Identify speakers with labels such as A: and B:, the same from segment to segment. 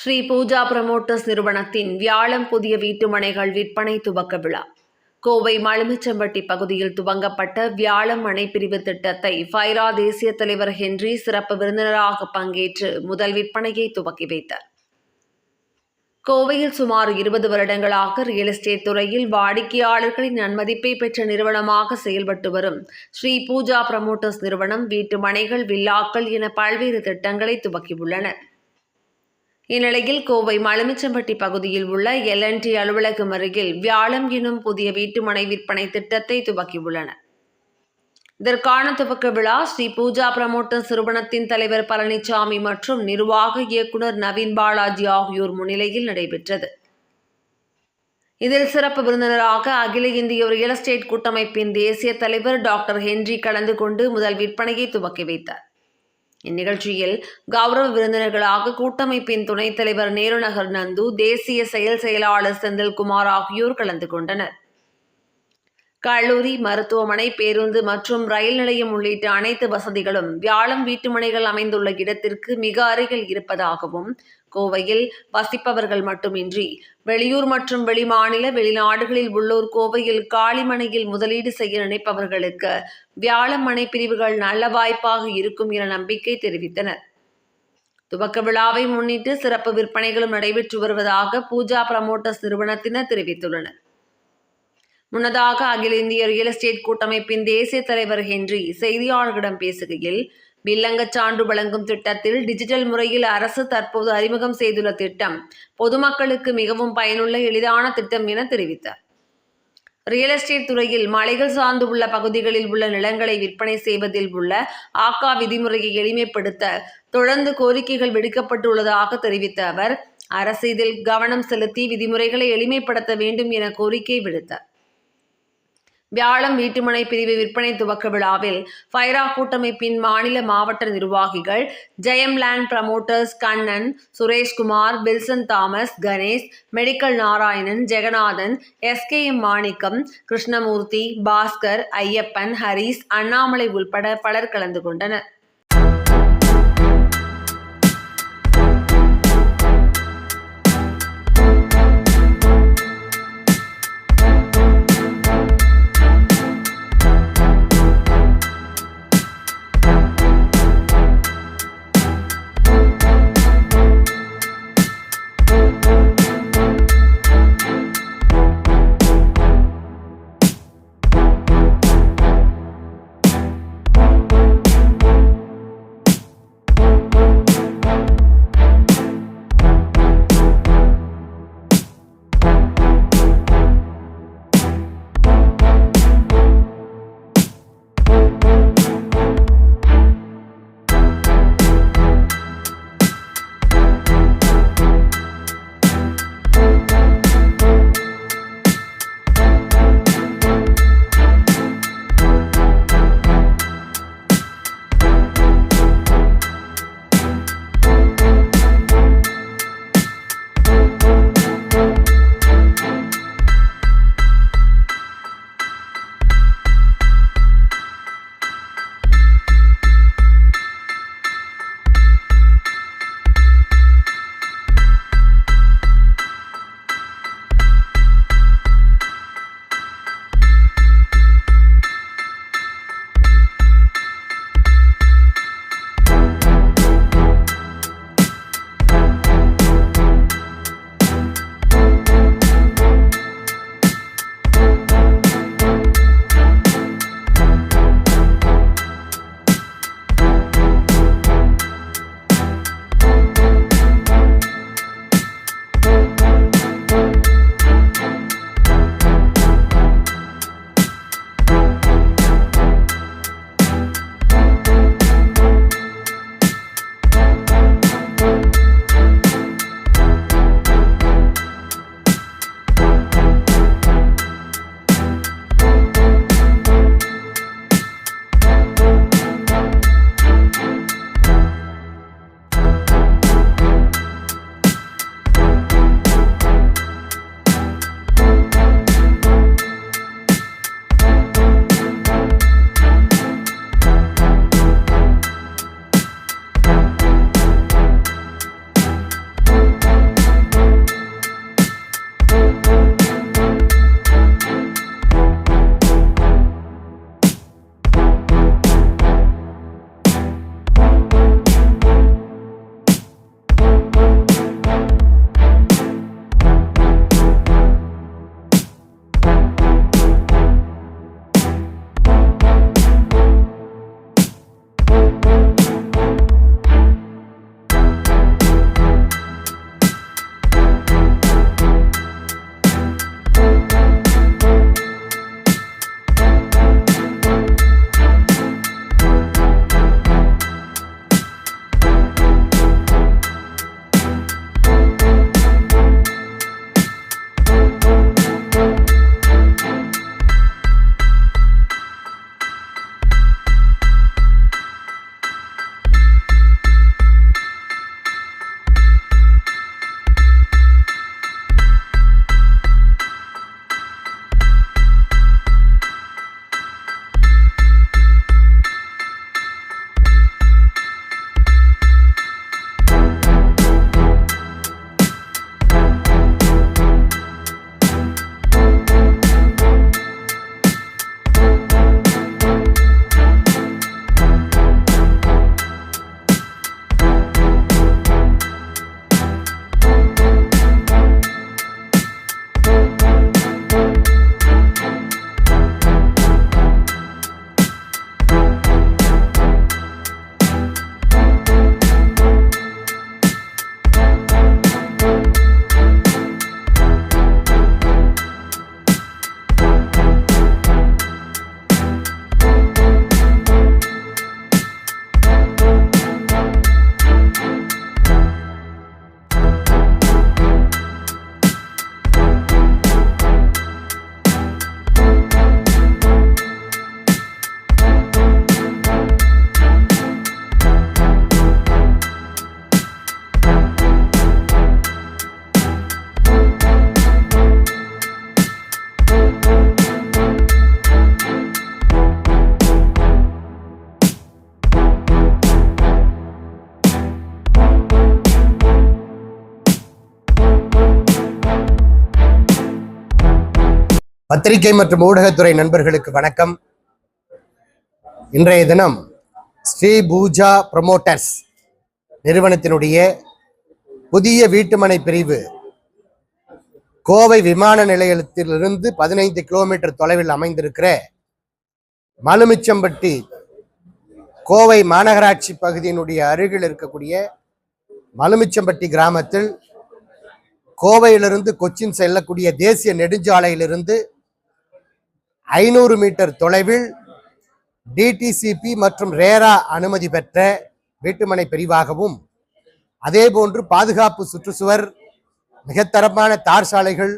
A: Sri Pooja promoters நிறுவனத்தின் வியாழம் புதிய வீட்டுமனைகள் விற்பனை துவக்க விழா. கோவை மலுமிச்சம்பட்டி பகுதியில் துவங்கப்பட்ட வியாழம் மனைப்பிரிவு திட்டத்தை ஃபைரா தேசிய தலைவர் ஹென்றி சிறப்பு விருந்தினராக பங்கேற்று முதல் விற்பனையை துவக்கி வைத்தார். கோவையில் சுமார் இருபது வருடங்களாக ரியல் எஸ்டேட் துறையில் வாடிக்கையாளர்களின் நன்மதிப்பை பெற்ற நிறுவனமாக செயல்பட்டு வரும் ஸ்ரீ பூஜா புரமோட்டர்ஸ் நிறுவனம் வீட்டு மனைகள் வில்லாக்கள் என பல்வேறு திட்டங்களை துவக்கியுள்ளனர். இந்நிலையில் கோவை மலுமிச்சம்பட்டி பகுதியில் உள்ள எல்என்டி அலுவலகம் அருகில் வியாழம் எனும் புதிய வீட்டுமனை விற்பனை திட்டத்தை துவக்கியுள்ளனர் இதற்கான துவக்க விழா ஸ்ரீ பூஜா பிரமோட்டர்ஸ் நிறுவனத்தின் தலைவர் பழனிசாமி மற்றும் நிர்வாக இயக்குனர் நவீன் பாலாஜி ஆகியோர் முன்னிலையில் நடைபெற்றது. இதில் சிறப்பு விருந்தினராக அகில இந்திய ரியல் எஸ்டேட் கூட்டமைப்பின் தேசிய தலைவர் டாக்டர் ஹென்றி கலந்து கொண்டு முதல் விற்பனையை துவக்கி வைத்தார். இந்நிகழ்ச்சியில் கௌரவ விருந்தினர்களாக கூட்டமைப்பின் துணைத் தலைவர் நேருநகர் நந்து தேசிய செயல் செயலாளர் செந்தில்குமார் ஆகியோர் கலந்து கொண்டனர். கல்லூரி மருத்துவமனை பேருந்து மற்றும் ரயில் நிலையம் உள்ளிட்ட அனைத்து வசதிகளும் வியாழம் வீட்டுமனைகள் அமைந்துள்ள இடத்திற்கு மிக அருகில் இருப்பதாகவும் கோவையில் வசிப்பவர்கள் மட்டுமின்றி வெளியூர் மற்றும் வெளிமாநில வெளிநாடுகளில் உள்ளோர் கோவையில் காளிமனையில் முதலீடு செய்ய நினைப்பவர்களுக்கு வியாழமனை பிரிவுகள் நல்ல வாய்ப்பாக இருக்கும் என நம்பிக்கை தெரிவித்தனர். துவக்க விழாவை முன்னிட்டு சிறப்பு விற்பனைகளும் நடைபெற்று வருவதாக பூஜா பிரமோட்டர்ஸ் நிறுவனத்தினர் தெரிவித்துள்ளனர். முன்னதாக அகில இந்திய ரியல் எஸ்டேட் கூட்டமைப்பின் தேசிய தலைவர் ஹென்றி செய்தியாளர்களிடம் பேசுகையில் வில்லங்க சான்று வழங்கும் திட்டத்தில் டிஜிட்டல் முறையில் அரசு தற்போது அறிமுகம் செய்துள்ள திட்டம் பொதுமக்களுக்கு மிகவும் பயனுள்ள எளிதான திட்டம் என தெரிவித்தார். ரியல் எஸ்டேட் துறையில் மலைகள் சார்ந்து உள்ள பகுதிகளில் உள்ள நிலங்களை விற்பனை செய்வதில் உள்ள ஆக்கா விதிமுறையை எளிமைப்படுத்த தொடர்ந்து கோரிக்கைகள் விடுக்கப்பட்டுள்ளதாக தெரிவித்த அவர் அரசு இதில் கவனம் செலுத்தி விதிமுறைகளை எளிமைப்படுத்த வேண்டும் என கோரிக்கை விடுத்தார். வியாழம் வீட்டுமனை பிரிவு விற்பனை துவக்க விழாவில் ஃபைரா கூட்டமைப்பின் மாநில மாவட்ட நிர்வாகிகள் Jayam land Kannan Sureshkumar Wilson Thomas Ganesh medical Narayanan Jagannathan SK M Manickam Krishnamurthy Bhaskar Ayyappan Haris Annamalai உள்பட பலர் கலந்து கொண்டனர்.
B: பத்திரிகை மற்றும் ஊடகத்துறை நண்பர்களுக்கு வணக்கம். இன்றைய தினம் ஸ்ரீ பூஜா ப்ரமோட்டர்ஸ் நிறுவனத்தினுடைய புதிய வீட்டுமனை பிரிவு கோவை விமான நிலையத்திலிருந்து பதினைந்து கிலோமீட்டர் தொலைவில் அமைந்திருக்கிற மலுமிச்சம்பட்டி கோவை மாநகராட்சி பகுதியினுடைய அருகில் இருக்கக்கூடிய மலுமிச்சம்பட்டி கிராமத்தில் கோவையிலிருந்து கொச்சின் செல்லக்கூடிய தேசிய நெடுஞ்சாலையிலிருந்து ஐநூறு மீட்டர் தொலைவில் டிடிசிபி மற்றும் ரேரா அனுமதி பெற்ற வீட்டுமனை பிரிவாகவும் அதேபோன்று பாதுகாப்பு சுற்றுச்சுவர் மிகத்தரமான தார் சாலைகள்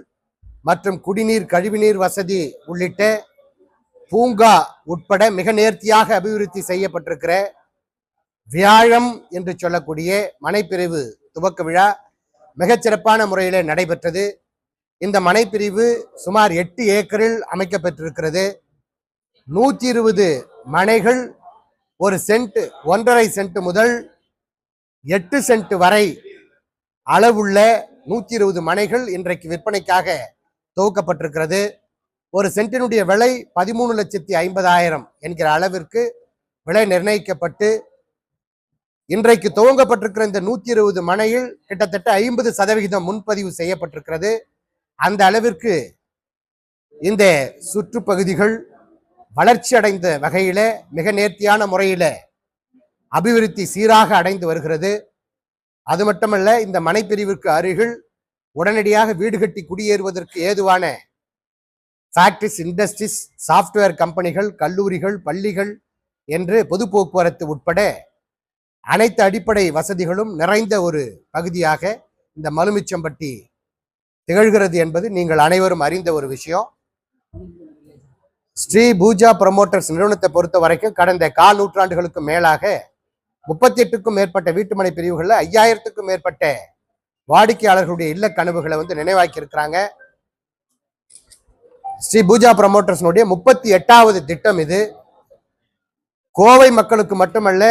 B: மற்றும் குடிநீர் கழிவுநீர் வசதி உள்ளிட்ட பூங்கா உட்பட மிக நேர்த்தியாக அபிவிருத்தி செய்யப்பட்டிருக்கிற வியாழம் என்று சொல்லக்கூடிய மனைப்பிரிவு துவக்க விழா மிகச்சிறப்பான முறையில் நடைபெற்றது. இந்த மனைப்பிரிவு சுமார் எட்டு ஏக்கரில் அமைக்கப்பட்டிருக்கிறது. நூற்றி இருபது மனைகள் ஒரு சென்ட் ஒன்றரை சென்ட் முதல் எட்டு சென்ட் வரை அளவுள்ள நூற்றி இருபது மனைகள் இன்றைக்கு விற்பனைக்காக துவக்கப்பட்டிருக்கிறது. ஒரு சென்ட்டினுடைய விலை பதிமூணு லட்சத்தி ஐம்பதாயிரம் என்கிற அளவிற்கு விலை நிர்ணயிக்கப்பட்டு இன்றைக்கு துவங்கப்பட்டிருக்கிற இந்த நூற்றி இருபது மனையில் கிட்டத்தட்ட ஐம்பது சதவிகிதம் முன்பதிவு செய்யப்பட்டிருக்கிறது. அந்த அளவிற்கு இந்த சுற்றுப்பகுதிகள் வளர்ச்சி அடைந்த வகையில் மிக நேர்த்தியான முறையில் அபிவிருத்தி சீராக அடைந்து வருகிறது. அது மட்டுமல்ல இந்த மனைப்பிரிவிற்கு அருகில் உடனடியாக வீடு கட்டி குடியேறுவதற்கு ஏதுவான ஃபேக்ட்ரிஸ் இண்டஸ்ட்ரீஸ் சாஃப்ட்வேர் கம்பெனிகள் கல்லூரிகள் பள்ளிகள் என்று பொது போக்குவரத்து உட்பட அனைத்து அடிப்படை வசதிகளும் நிறைந்த ஒரு பகுதியாக இந்த மலுமிச்சம்பட்டி திகழ்கிறது என்பது நீங்கள் அனைவரும் அறிந்த ஒரு விஷயம். ஸ்ரீ பூஜா ப்ரமோட்டர்ஸ் நிறுவனத்தை பொறுத்த வரைக்கும் கடந்த கால் நூற்றாண்டுகளுக்கு மேலாக முப்பத்தி எட்டுக்கும் மேற்பட்ட வீட்டுமனை பிரிவுகளில் ஐயாயிரத்துக்கும் மேற்பட்ட வாடிக்கையாளர்களுடைய இல்ல கனவுகளை வந்து நினைவாக்கி இருக்கிறாங்க ஸ்ரீ பூஜா ப்ரமோட்டர்ஸ்னுடைய முப்பத்தி எட்டாவது திட்டம் இது. கோவை மக்களுக்கு மட்டுமல்ல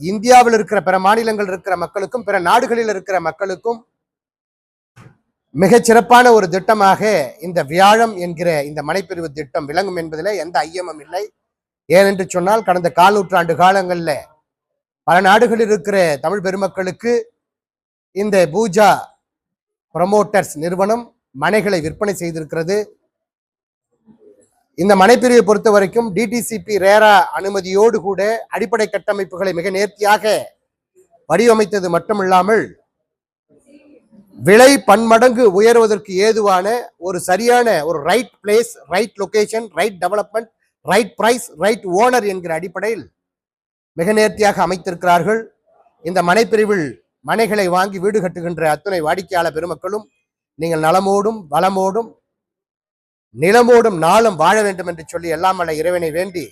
B: இந்தியாவில் இருக்கிற பிற மாநிலங்கள் இருக்கிற மக்களுக்கும் பிற நாடுகளில் இருக்கிற மக்களுக்கும் மிகச் சிறப்பான ஒரு திட்டமாக இந்த வியாழம் என்கிற இந்த மனைப்பிரிவு திட்டம் விளங்கும் என்பதில் எந்த ஐயமும் இல்லை. ஏனென்று சொன்னால் கடந்த கால் நூற்றாண்டு காலங்களில் பல நாடுகளில் இருக்கிற தமிழ் பெருமக்களுக்கு இந்த பூஜா ப்ரமோட்டர்ஸ் நிறுவனம் மனைகளை விற்பனை செய்திருக்கிறது. இந்த மனைப்பிரிவை பொறுத்த வரைக்கும் டிடிசிபி ரேரா அனுமதியோடு கூட அடிப்படை கட்டமைப்புகளை மிக நேர்த்தியாக வடிவமைத்தது மட்டுமில்லாமல் விலை பன்மடங்கு உயர்வதற்கு ஏதுவான ஒரு சரியான ஒரு right place right location right development right price right owner என்கிற அடிப்படையில் மிக நேர்த்தியாக அமைத்திருக்கிறார்கள். இந்த மனைப்பிரிவில் மனைகளை வாங்கி வீடு கட்டுகின்ற அத்துணை வாடிக்கையாளர் பெருமக்களும் நீங்கள் நலமோடும் வளமோடும் நிலமோடும் நாளும் வாழ வேண்டும் என்று சொல்லி எல்லாம் அல்ல இறைவனை வேண்டி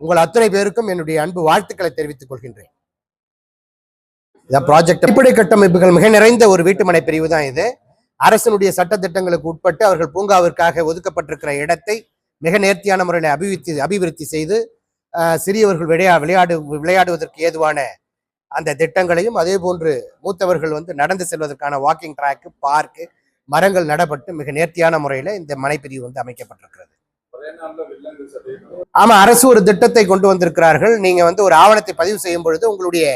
B: உங்கள் அத்தனை பேருக்கும் என்னுடைய அன்பு வாழ்த்துக்களை தெரிவித்துக் கொள்கின்றேன். இந்த ப்ராஜெக்ட் அடிப்படை கட்டமைப்புகள் மிக நிறைந்த ஒரு வீட்டுமனை பிரிவு தான் இது. அரசனுடைய சட்டத்திட்டங்களுக்கு உட்பட்டு அவர்கள் பூங்காவிற்காக ஒதுக்கப்பட்டிருக்கிற இடத்தை மிக நேர்த்தியான முறையில் அபிவிருத்தி அபிவிருத்தி செய்து அஹ், சிறியவர்கள் விளையா விளையாடு விளையாடுவதற்கு ஏதுவான அந்த திட்டங்களையும் அதே போன்று மூத்தவர்கள் வந்து நடந்து செல்வதற்கான வாக்கிங் ட்ராக்கு பார்க்கு மரங்கள் நடப்பட்டு மிக நேர்த்தியான முறையில் இந்த மனைப்பிரிவு வந்து அமைக்கப்பட்டிருக்கிறது. ஆமா அரசு ஒரு திட்டத்தை கொண்டு வந்திருக்கிறார்கள். நீங்க வந்து ஒரு ஆவணத்தை பதிவு செய்யும் பொழுது உங்களுடைய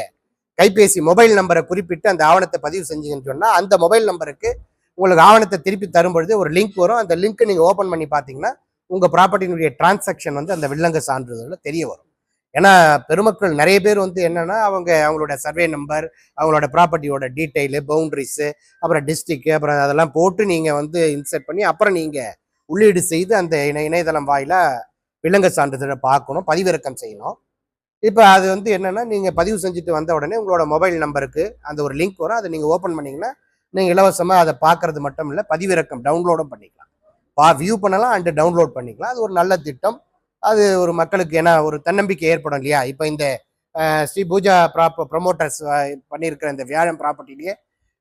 B: கைபேசி மொபைல் நம்பரை குறிப்பிட்டு அந்த ஆவணத்தை பதிவு செஞ்சீங்கன்னு சொன்னால் அந்த மொபைல் நம்பருக்கு உங்களுக்கு ஆவணத்தை திருப்பி தரும் பொழுது ஒரு லிங்க் வரும். அந்த லிங்க்கை நீங்கள் ஓப்பன் பண்ணி பார்த்தீங்கன்னா உங்கள் ப்ராப்பர்ட்டினுடைய டிரான்சாக்ஷன் வந்து அந்த வில்லங்க சான்றிதழில் தெரிய வரும். ஏன்னா பெருமக்கள் நிறைய பேர் வந்து என்னென்னா அவங்க அவங்களோட சர்வே நம்பர் அவங்களோட ப்ராப்பர்ட்டியோட டீட்டெயிலு பவுண்ட்ரிஸு அப்புறம் டிஸ்ட்ரிக்கு அப்புறம் அதெல்லாம் போட்டு நீங்கள் வந்து இன்சர்ட் பண்ணி அப்புறம் நீங்கள் உள்ளீடு செய்து அந்த இணை இணையதளம் வாயிலாக விலங்கு சான்றிதழை பார்க்கணும் பதிவிறக்கம் செய்யணும். இப்போ அது வந்து என்னென்னா நீங்கள் பதிவு செஞ்சுட்டு வந்த உடனே உங்களோட மொபைல் நம்பருக்கு அந்த ஒரு லிங்க் வரும். அதை நீங்கள் ஓப்பன் பண்ணிங்கன்னா நீங்கள் இலவசமாக அதை பார்க்கறது மட்டும் இல்லை பதிவிறக்கம் டவுன்லோடும் பண்ணிக்கலாம். பா வியூ பண்ணலாம் அண்டு டவுன்லோட் பண்ணிக்கலாம். அது ஒரு நல்ல திட்டம். அது ஒரு மக்களுக்கு ஏன்னா ஒரு தன்னம்பிக்கை ஏற்படும் இல்லையா? இப்போ இந்த ஸ்ரீ பூஜா ப்ராப்ப ப்ரொமோட்டர்ஸ் பண்ணியிருக்கிற இந்த வியாழம் ப்ராப்பர்ட்டிலேயே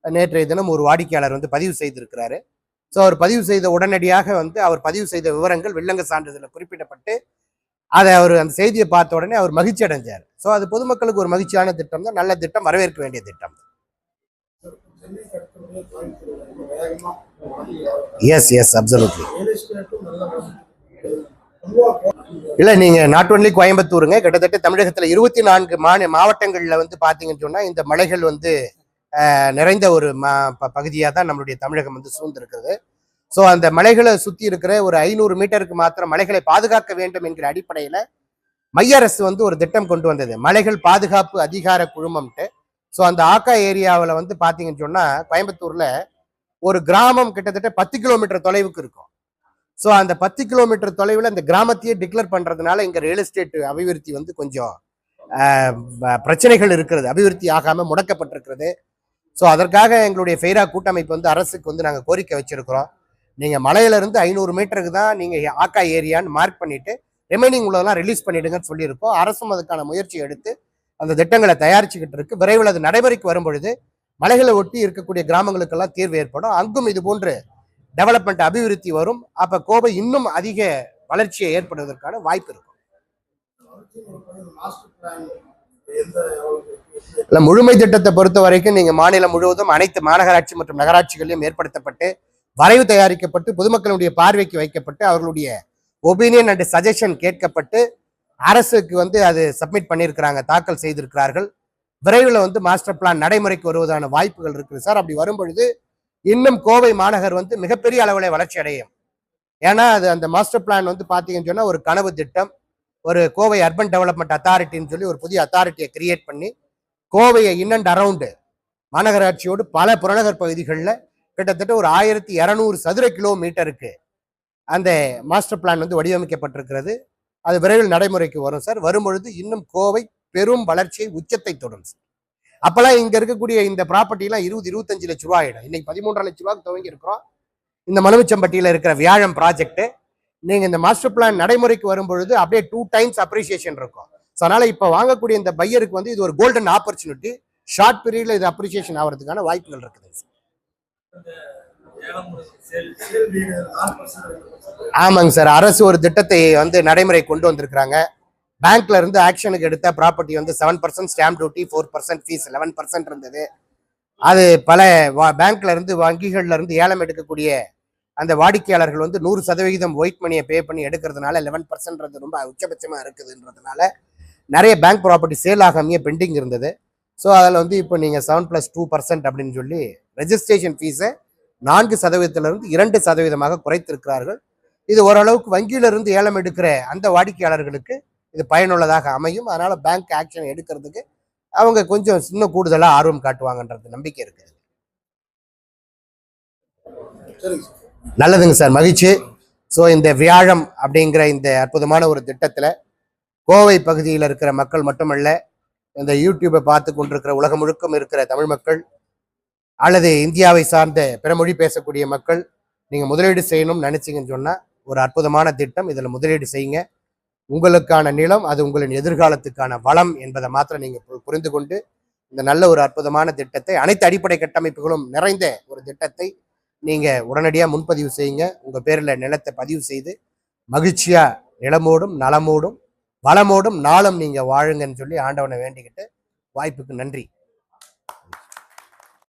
B: நேற்றைய தினம் ஒரு வாடிக்கையாளர் வந்து பதிவு செய்திருக்கிறாரு. ஸோ அவர் பதிவு செய்த உடனடியாக வந்து அவர் பதிவு செய்த விவரங்கள் வில்லங்க சான்றிதழில் குறிப்பிடப்பட்டு அதை அவர் அந்த செய்தியை பார்த்த உடனே அவர் மகிழ்ச்சி அடைஞ்சார். ஸோ அது பொதுமக்களுக்கு ஒரு மகிழ்ச்சியான திட்டம் தான் நல்ல திட்டம் வரவேற்க வேண்டிய திட்டம். எஸ் எஸ் அப்சல்யூட்லி இல்லை நீங்கள் நாட் ஒன்லி கோயம்புத்தூருங்க கிட்டத்தட்ட தமிழகத்தில் இருபத்தி நான்கு மாநில மாவட்டங்களில் வந்து பார்த்தீங்கன்னு சொன்னால் இந்த மலைகள் வந்து நிறைந்த ஒரு ம ப- பகுதியாக தான் நம்மளுடைய தமிழகம் வந்து சூழ்ந்திருக்கிறது. ஸோ அந்த மலைகளை சுற்றி இருக்கிற ஒரு ஐநூறு மீட்டருக்கு மாத்திரம் மலைகளை பாதுகாக்க வேண்டும் என்கிற அடிப்படையில மைய அரசு வந்து ஒரு திட்டம் கொண்டு வந்தது. மலைகள் பாதுகாப்பு அதிகார குழுமம்ட்டு. ஸோ அந்த ஆக்கா ஏரியாவில் வந்து பார்த்தீங்கன்னு சொன்னா கோயம்புத்தூர்ல ஒரு கிராமம் கிட்டத்தட்ட பத்து கிலோமீட்டர் தொலைவுக்கு இருக்கும். ஸோ அந்த பத்து கிலோமீட்டர் தொலைவில் அந்த கிராமத்தையே டிக்ளேர் பண்றதுனால இங்கே ரியல் எஸ்டேட் அபிவிருத்தி வந்து கொஞ்சம் பிரச்சனைகள் இருக்கிறது. அபிவிருத்தி ஆகாமல் முடக்கப்பட்டிருக்கிறது. ஸோ அதற்காக எங்களுடைய ஃபெய்ரா கூட்டமைப்பு வந்து அரசுக்கு வந்து நாங்கள் கோரிக்கை வச்சிருக்கிறோம். நீங்கள் மலையிலேருந்து ஐநூறு மீட்டருக்கு தான் நீங்கள் ஆக்கா ஏரியான்னு மார்க் பண்ணிவிட்டு ரிமைனிங் உள்ளதெல்லாம் ரிலீஸ் பண்ணிடுங்கன்னு சொல்லியிருக்கோம். அரசும் அதுக்கான முயற்சி எடுத்து அந்த திட்டங்களை தயாரிச்சுக்கிட்டு இருக்கு. விரைவில் அது நடைமுறைக்கு வரும்பொழுது மலைகளை ஒட்டி இருக்கக்கூடிய கிராமங்களுக்கெல்லாம் தீர்வு ஏற்படும். அங்கும் இது போன்று டெவலப்மெண்ட் அபிவிருத்தி வரும். அப்போ கோவை இன்னும் அதிக வளர்ச்சியை ஏற்படுவதற்கான வாய்ப்பு இருக்கும். இல்லை முழுமை திட்டத்தை பொறுத்த வரைக்கும் நீங்கள் மாநிலம் முழுவதும் அனைத்து மாநகராட்சி மற்றும் நகராட்சிகளிலும் ஏற்படுத்தப்பட்டு வரைவு தயாரிக்கப்பட்டு பொதுமக்களுடைய பார்வைக்கு வைக்கப்பட்டு அவர்களுடைய ஒபீனியன் அண்ட் சஜஷன் கேட்கப்பட்டு அரசுக்கு வந்து அது சப்மிட் பண்ணியிருக்கிறாங்க தாக்கல் செய்திருக்கிறார்கள். விரைவில் வந்து மாஸ்டர் பிளான் நடைமுறைக்கு வருவதான வாய்ப்புகள் இருக்குது சார். அப்படி வரும் பொழுது இன்னும் கோவை மாநகர் வந்து மிகப்பெரிய அளவில் வளர்ச்சி அடையும். ஏன்னா அது அந்த மாஸ்டர் பிளான் வந்து பார்த்தீங்கன்னு சொன்னால் ஒரு கனவு திட்டம் ஒரு கோவை அர்பன் டெவலப்மெண்ட் அத்தாரிட்டின்னு சொல்லி ஒரு புதிய அத்தாரிட்டியை கிரியேட் பண்ணி கோவையை இன் அண்ட் அரவுண்டு மாநகராட்சியோடு பல புறநகர் பகுதிகளில் கிட்டத்தட்ட ஒரு ஆயிரத்தி இரநூறு சதுர கிலோமீட்டருக்கு அந்த மாஸ்டர் பிளான் வந்து வடிவமைக்கப்பட்டிருக்கிறது. அது விரைவில் நடைமுறைக்கு வரும் சார் வரும்பொழுது இன்னும் கோவை பெரும் வளர்ச்சியை உச்சத்தை தொடும் சார் அப்போல்லாம் இங்கே இருக்கக்கூடிய இந்த ப்ராப்பர்ட்டிலாம் இருபது இருபத்தஞ்சு லட்ச ரூபா ஆகிடும் இன்னைக்கு பதிமூன்றரை லட்ச ரூபாய்க்கு துவங்கி இருக்கிறோம். இந்த மலுமிச்சம்பட்டியில இருக்கிற வியாழம் ப்ராஜெக்ட் நீங்கள் இந்த மாஸ்டர் பிளான் நடைமுறைக்கு வரும்பொழுது அப்படியே டூ டைம்ஸ் அப்ரிசியேஷன் இருக்கும். ஸோ அதனால் இப்போ வாங்கக்கூடிய இந்த பையருக்கு வந்து இது ஒரு கோல்டன் ஆப்பர்ச்சுனிட்டி ஷார்ட் பீரியடில் இது அப்ரிசியேஷன் ஆகிறதுக்கான வாய்ப்புகள் இருக்குது சார் ஆமாங்க சார். அரசு ஒரு திட்டத்தை வந்து நடைமுறை கொண்டு வந்திருக்கிறாங்க. பேங்க்ல இருந்து ஆக்ஷனுக்கு எடுத்த ப்ராப்பர்ட்டி வந்து seven percent stamp duty four percent fees eleven percent இருந்தது. அது பல வா- பேங்க்ல இருந்து வங்கிகள்ல இருந்து ஏலம் எடுக்கக்கூடிய அந்த வாடிக்கையாளர்கள் வந்து நூறு சதவிகிதம் ஒயிட் மணியை பே பண்ணி எடுக்கிறதுனால லெவன் பர்சன்ட்றது ரொம்ப உச்சபட்சமாக இருக்குதுன்றதுனால நிறைய பேங்க் ப்ராப்பர்ட்டி சேல் ஆகாமையே பெண்டிங் இருந்தது. ஸோ அதில் வந்து இப்போ நீங்கள் செவன் ப்ளஸ் டூ பர்சன்ட் அப்படின்னு சொல்லி ரெஜிஸ்ட்ரேஷன் ஃபீஸை நான்கு சதவீதத்திலிருந்து இரண்டு சதவீதமாக குறைத்திருக்கிறார்கள். இது ஓரளவுக்கு வங்கியிலிருந்து ஏலம் எடுக்கிற அந்த வாடிக்கையாளர்களுக்கு இது பயனுள்ளதாக அமையும். அதனால பேங்க் ஆக்ஷன் எடுக்கிறதுக்கு அவங்க கொஞ்சம் இன்னும் கூடுதலாக ஆர்வம் காட்டுவாங்கன்றது நம்பிக்கை இருக்குது. நல்லதுங்க சார் மகிழ்ச்சி. ஸோ இந்த வியாழம் அப்படிங்கிற இந்த அற்புதமான ஒரு திட்டத்தில் கோவை பகுதியில் இருக்கிற மக்கள் மட்டுமல்ல இந்த யூடியூப்பை பார்த்து கொண்டிருக்கிற உலகம் முழுக்கம் இருக்கிற தமிழ் மக்கள் அல்லது இந்தியாவை சார்ந்த பிறமொழி பேசக்கூடிய மக்கள் நீங்கள் முதலீடு செய்யணும்னு நினச்சிங்கன்னு சொன்னால் ஒரு அற்புதமான திட்டம். இதில் முதலீடு செய்யுங்க. உங்களுக்கான நிலம் அது உங்களின் எதிர்காலத்துக்கான வளம் என்பதை மாத்திரம் நீங்கள் புரிந்து கொண்டு இந்த நல்ல ஒரு அற்புதமான திட்டத்தை அனைத்து அடிப்படை கட்டமைப்புகளும் நிறைந்த ஒரு திட்டத்தை நீங்கள் உடனடியாக முன்பதிவு செய்யுங்க. உங்கள் பேரில் நிலத்தை பதிவு செய்து மகிழ்ச்சியாக நிலமோடும் நலமோடும் வளமோடும் நாளும் நீங்கள் வாழுங்கன்னு சொல்லி ஆண்டவனை வேண்டிக்கிட்டு வாய்ப்புக்கு நன்றி.